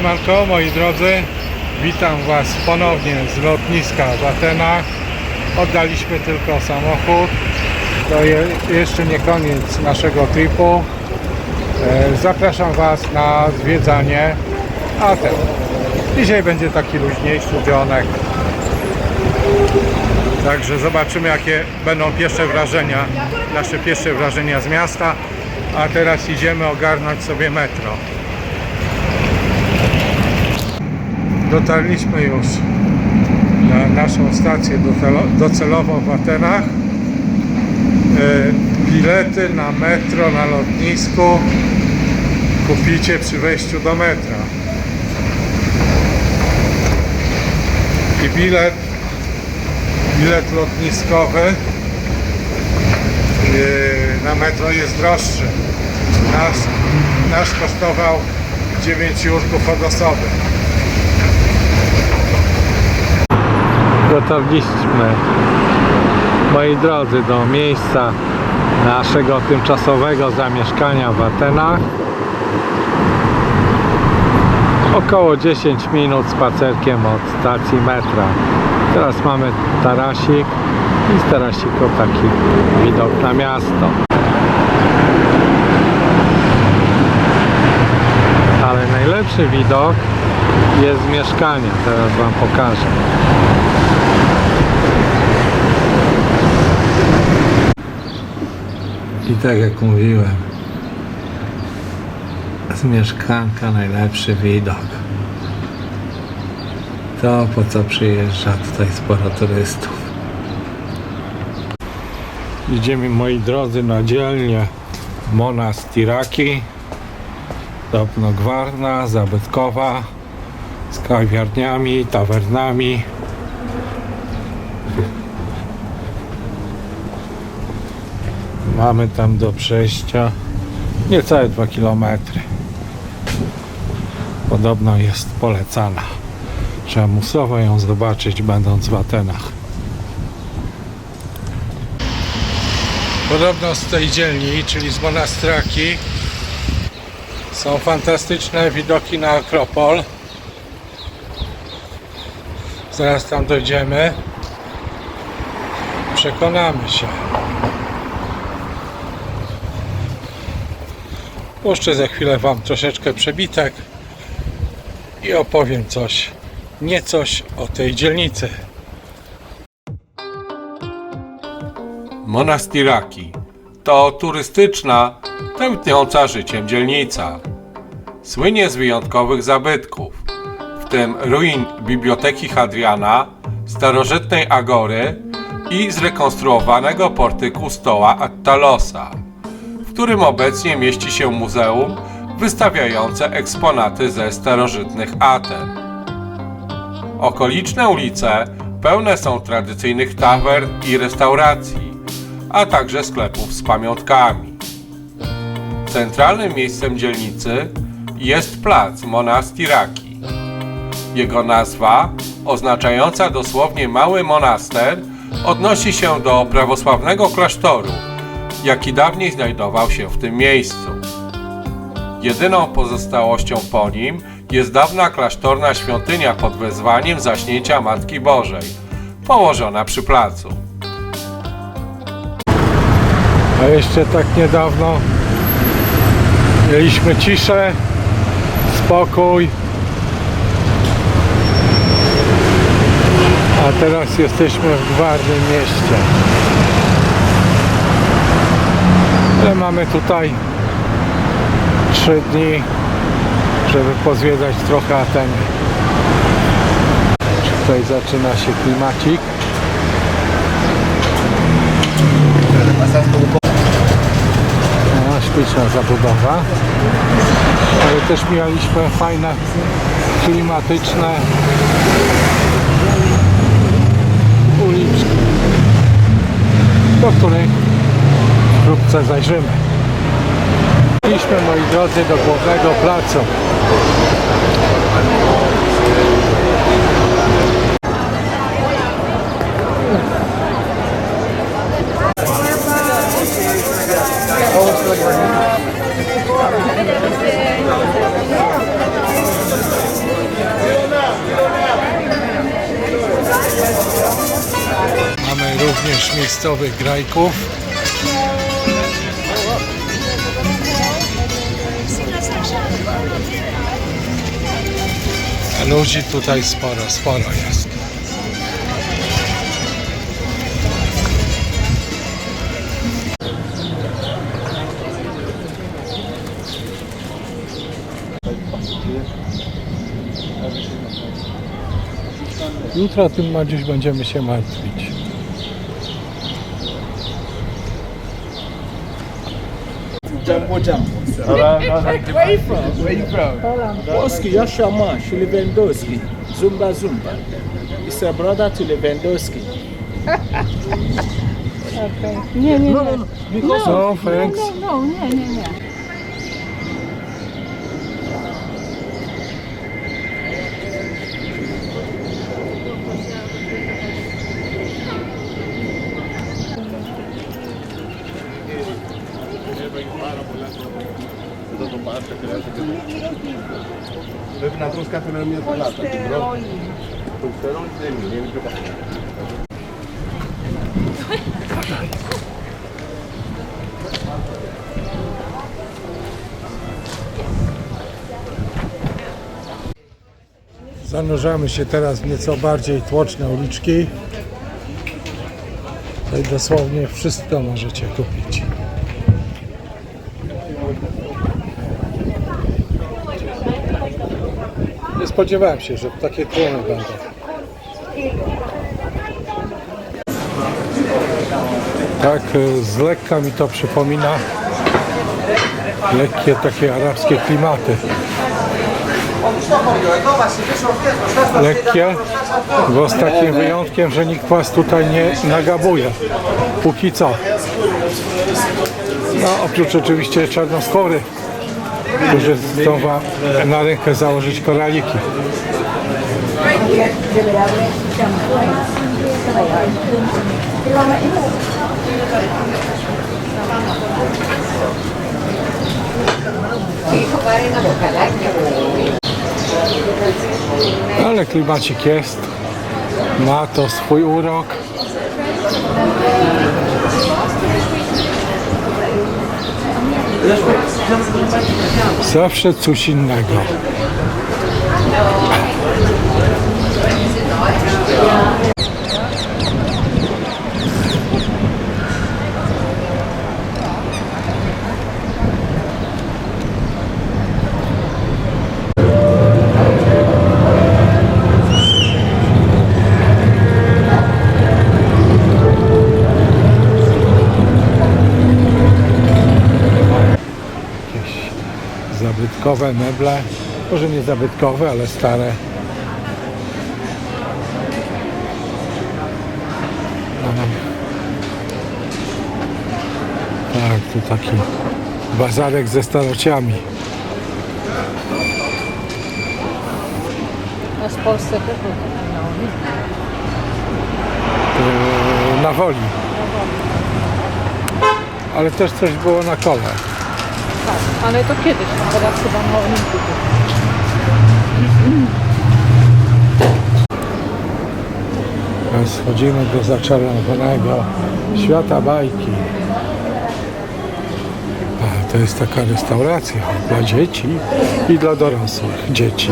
Siemanko moi drodzy, witam Was ponownie z lotniska w Atenach. Oddaliśmy tylko samochód. To je, jeszcze nie koniec naszego tripu. E, zapraszam Was na zwiedzanie Aten. Dzisiaj będzie taki luźniejszy dzionek. Także zobaczymy jakie będą pierwsze wrażenia, nasze pierwsze wrażenia z miasta. A teraz idziemy ogarnąć sobie metro. Dotarliśmy już na naszą stację docelo- docelową w Atenach. E, Bilety na metro na lotnisku kupicie przy wejściu do metra. I bilet, bilet lotniskowy e, na metro jest droższy. Nasz, nasz kosztował 9 jurków od osoby. Dotarliśmy, moi drodzy, do miejsca naszego tymczasowego zamieszkania w Atenach. Około 10 minut spacerkiem od stacji metra. Teraz mamy tarasik i z tarasiku taki widok na miasto. Ale najlepszy widok jest z mieszkania. Teraz Wam pokażę. I tak jak mówiłem, z mieszkanka najlepszy widok. To po co przyjeżdża tutaj sporo turystów. Idziemy moi drodzy na dzielnię Monastiraki, Dobno Gwarna, zabytkowa, z kawiarniami, tawernami. Mamy tam do przejścia niecałe 2 km. Podobno jest polecana. Trzeba musowo ją zobaczyć, będąc w Atenach. Podobno z tej dzielni, czyli z Monastraki, są fantastyczne widoki na Akropol. Zaraz tam dojdziemy. Przekonamy się. Puszczę za chwilę Wam troszeczkę przebitek i opowiem coś, nie coś o tej dzielnicy. Monastiraki to turystyczna, tętniąca życiem dzielnica. Słynie z wyjątkowych zabytków, w tym ruin Biblioteki Hadriana, starożytnej agory i zrekonstruowanego portyku stoła Attalosa, którym obecnie mieści się muzeum wystawiające eksponaty ze starożytnych Aten. Okoliczne ulice pełne są tradycyjnych tawern i restauracji, a także sklepów z pamiątkami. Centralnym miejscem dzielnicy jest plac Monastiraki. Jego nazwa, oznaczająca dosłownie mały monaster, odnosi się do prawosławnego klasztoru, jaki dawniej znajdował się w tym miejscu. Jedyną pozostałością po nim jest dawna klasztorna świątynia pod wezwaniem zaśnięcia Matki Bożej, położona przy placu. A jeszcze tak niedawno mieliśmy ciszę, spokój. A teraz jesteśmy w gwarnym mieście. Mamy tutaj trzy dni, żeby pozwiedzać trochę Ateny. Tutaj zaczyna się klimacik. No, śliczna zabudowa. Ale też mieliśmy fajne, klimatyczne uliczki, do których wkrótce zajrzymy. Byliśmy, moi drodzy, do głównego placu. Mamy również miejscowych grajków. Ludzi tutaj sporo, sporo jest. Jutro tym Madziuś będziemy się martwić. Jumbo Jumbo. Where you from? Where you from? Lewandowski, Joshua Marsh, Lewandowski, Zumba Zumba. It's a brother to Lewandowski. Nie, nie, No, nie. no, no. Because No, thanks. No, nie, nie, nie. Πρέπει να τρως κάθε μέρα μία τουλάπα. Το φτερόν δεν είναι, είναι πιο καθόλου. Zanurzamy się teraz w nieco bardziej tłoczne uliczki. Tutaj dosłownie wszystko możecie kupić. Spodziewałem się, że takie tłumy będą. Tak, y, z lekka mi to przypomina lekkie takie arabskie klimaty. lekkie, bo z takim wyjątkiem, że nikt was tutaj nie nagabuje. Póki co. No, oprócz oczywiście czarnoskóry, którzy chcą wam na rękę założyć koraliki. Ale klimacik jest. Ma to swój urok. Zawsze coś innego. Zabytkowe meble. Może nie zabytkowe, ale stare. Tak, tu taki bazarek ze starociami. No w Polsce też było no, Yy, na woli. Ale też coś było na kole. Tak, ale to kiedyś, teraz chyba na Olimpiku. Teraz wchodzimy do zaczarowanego świata bajki. A, to jest taka restauracja dla dzieci i dla dorosłych dzieci.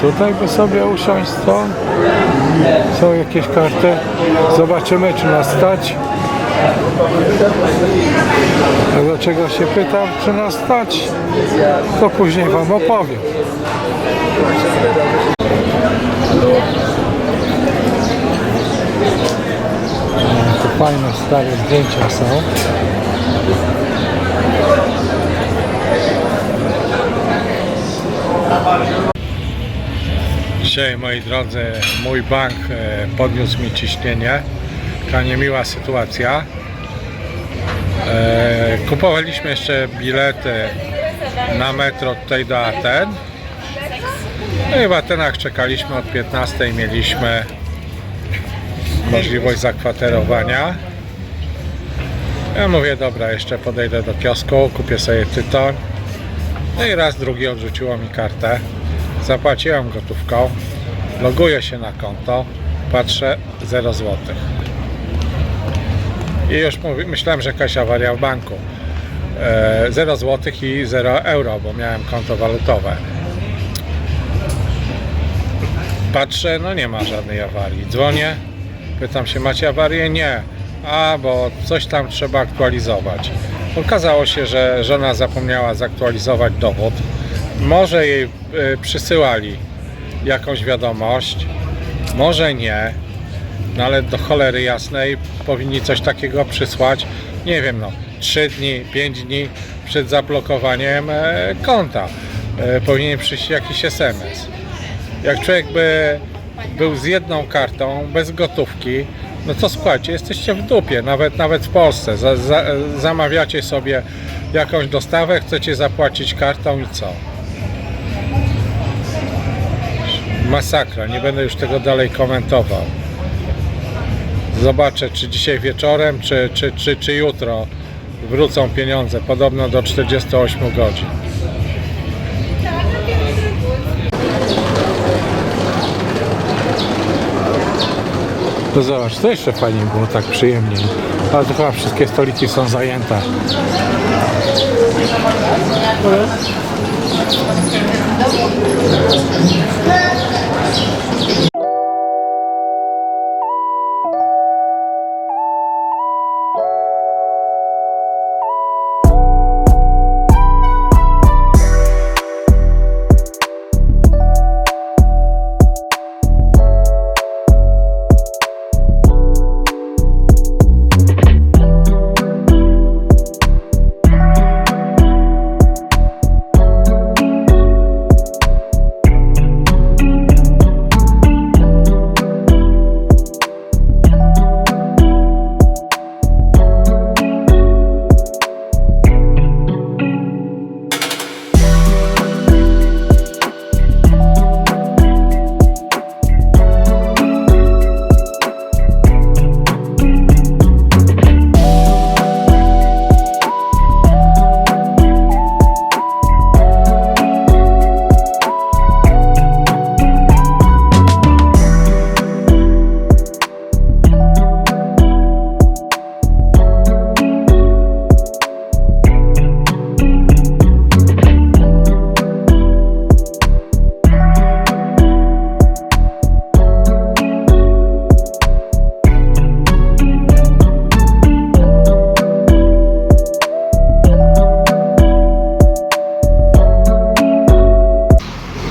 Tutaj by sobie usiąść stąd? Są jakieś karty? Zobaczymy czy nas stać. A dlaczego się pytam, czy nas stać? To później wam opowiem. Tu fajne stare zdjęcia są. Dzisiaj, moi drodzy, mój bank e, podniósł mi ciśnienie. taka niemiła sytuacja. E, kupowaliśmy jeszcze bilety na metro tutaj do Aten. No i w Atenach czekaliśmy od 15 mieliśmy możliwość zakwaterowania. Ja mówię, dobra, jeszcze podejdę do kiosku, kupię sobie tytoń. No i raz, drugi odrzuciło mi kartę. Zapłaciłem gotówką. Loguję się na konto. Patrzę, 0 zł. I już mówi, myślałem, że jakaś awaria w banku. E, 0 zł i 0 euro, bo miałem konto walutowe. Patrzę, no nie ma żadnej awarii. Dzwonię, pytam się, macie awarię? Nie. A, bo coś tam trzeba aktualizować. Okazało się, że żona zapomniała zaktualizować dowód. Może jej y, przysyłali jakąś wiadomość, może nie, no ale do cholery jasnej powinni coś takiego przysłać, nie wiem, no 3 dni, 5 dni przed zablokowaniem e, konta. E, powinien przyjść jakiś SMS. Jak człowiek by był z jedną kartą, bez gotówki, no to słuchajcie, jesteście w dupie, nawet, nawet w Polsce. Za, za, zamawiacie sobie jakąś dostawę, chcecie zapłacić kartą i co? Masakra, nie będę już tego dalej komentował. Zobaczę, czy dzisiaj wieczorem, czy, czy, czy, czy jutro wrócą pieniądze, podobno do 48 godzin. To zobacz, to jeszcze fajnie było, tak przyjemniej. Ale to chyba wszystkie stoliki są zajęte.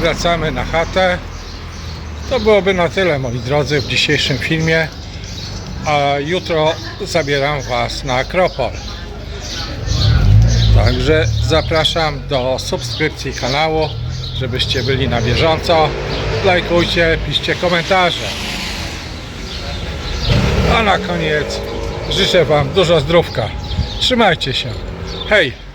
Wracamy na chatę. To byłoby na tyle, moi drodzy, w dzisiejszym filmie. A jutro zabieram Was na Akropol. Także zapraszam do subskrypcji kanału, żebyście byli na bieżąco. Lajkujcie, piszcie komentarze. A na koniec życzę Wam dużo zdrówka. Trzymajcie się. Hej!